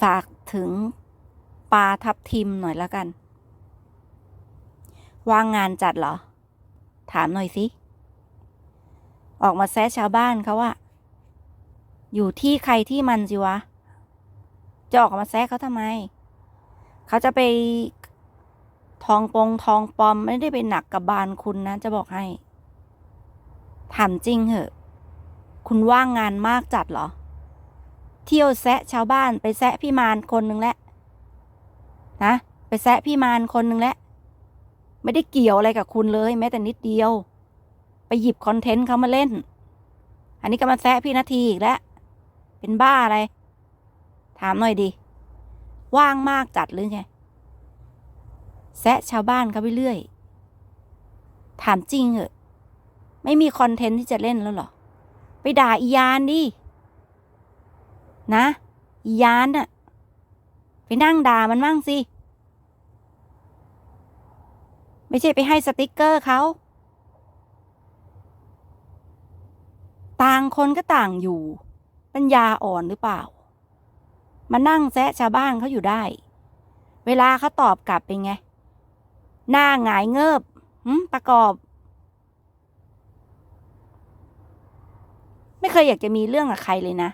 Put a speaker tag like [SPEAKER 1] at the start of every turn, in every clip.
[SPEAKER 1] ฝากถึงปลาทับทิมหน่อยละกัน ว่างงานจัดเหรอ ถามหน่อยสิ ออกมาแซะชาวบ้านเขาว่าอยู่ที่ใครที่มันสิวะ จะออกมาแซะเขาทำไม เขาจะไปทองปงทองปลอมไม่ได้ไปหนักกับบานคุณนะ จะบอกให้ ถามจริงเหอะ คุณว่างงานมากจัดเหรอ เที่ยวแซะชาวบ้านไปแซะพี่มารคนหนึ่งแล้วนะไปแซะพี่มารคนหนึ่งแล้วไม่ได้เกี่ยวอะไรกับคุณเลย แม้แต่นิดเดียว ไปหยิบคอนเทนต์เขามาเล่น อันนี้ก็มาแซะพี่นาทีอีกแล้วเป็นบ้าอะไร ถามหน่อยดิว่างมากจัดหรือไงแซะชาวบ้านเขาไปเรื่อย ถามจริงเหอะไม่มีคอนเทนต์ที่จะเล่นแล้วหรอ ไปด่าอียานดิ นะยานน่ะ ไปนั่งด่ามันมั่งสิ ไม่ใช่ไปให้สติกเกอร์เขา ต่างคนก็ต่างอยู่ ปัญญาอ่อนหรือเปล่า มานั่งแซะชาวบ้านเขาอยู่ได้ เวลาเขาตอบกลับเป็นไง หน้าหงายเงิบประกอบ ไม่เคยอยากจะมีเรื่องกับใครเลยนะ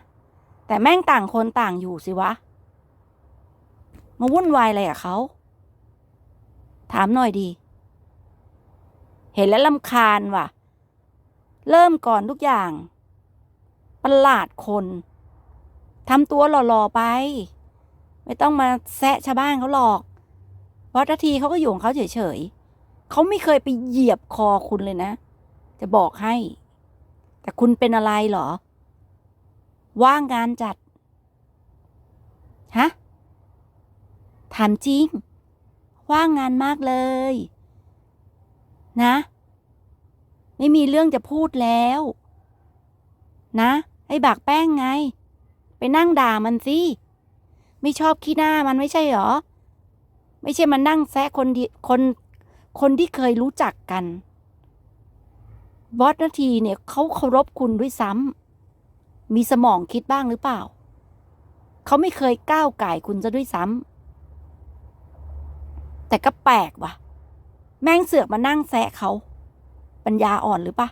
[SPEAKER 1] แต่แม่งต่างคนต่างอยู่สิวะ มาวุ่นวายอะไรกับเขาถามหน่อยดี เห็นแล้วลำคาญว่ะ เริ่มก่อนทุกอย่าง ประหลาดคนทำตัวหล่อๆไป ไม่ต้องมาแซะชาวบ้านเขาหรอกวัฒทีเขาก็อยู่ของเขาเฉยๆเขาไม่เคยไปเหยียบคอคุณเลยนะ จะบอกให้ แต่คุณเป็นอะไรหรอ ว่างงานจัด ฮะ ถามจริง ว่างงานมากเลย นะ ไม่มีเรื่องจะพูดแล้ว นะ ไอ้บากแป้งไง ไปนั่งด่ามันสิ ไม่ชอบขี้หน้ามันไม่ใช่หรอ ไม่ใช่มานั่งแซะคนที่คนคนที่เคยรู้จักกัน บอสนาทีเนี่ยเขาเคารพคุณด้วยซ้ำ มีสมองคิดบ้างหรือเปล่า เขาไม่เคยก้าวไก่คุณจะด้วยซ้ำ แต่ก็แปลกว่ะ แม่งเสือกมานั่งแซะเขา ปัญญาอ่อนหรือปะ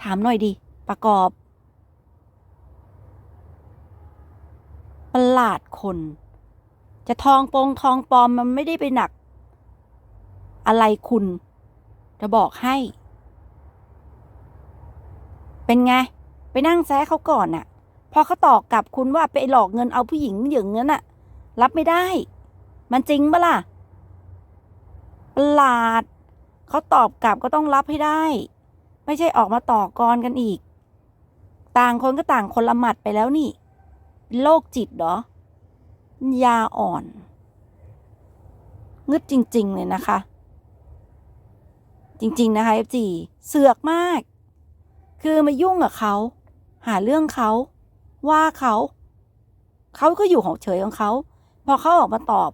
[SPEAKER 1] ถามหน่อยดิประกอบ ประหลาดคน จะทองปงทองปลอมมันไม่ได้ไปหนัก อะไรคุณ จะบอกให้ เป็นไง นั่งแซะเขาก่อนน่ะ พอเขาตอบกลับคุณว่าไปหลอกเงินเอาผู้หญิงอย่างนั้นน่ะ รับไม่ได้ มันจริงปะล่ะประหลาดเขาตอบกลับก็ต้องรับให้ได้ ไม่ใช่ออกมาต่อกรกันอีก ต่างคนก็ต่างคนละหมัดไปแล้วนี่ โรคจิตเหรอยาอ่อน งึดจริง ๆ เลยนะคะ จริง ๆ นะคะ FG เสือกมาก คือมายุ่งกับเขา หาเรื่องเขา ว่าเขา เขาก็อยู่ของเฉยของเขา พอเขาออกมาตอบ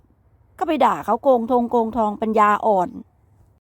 [SPEAKER 1] ก็ไปด่าเขาโกงทงโกงทองปัญญาอ่อน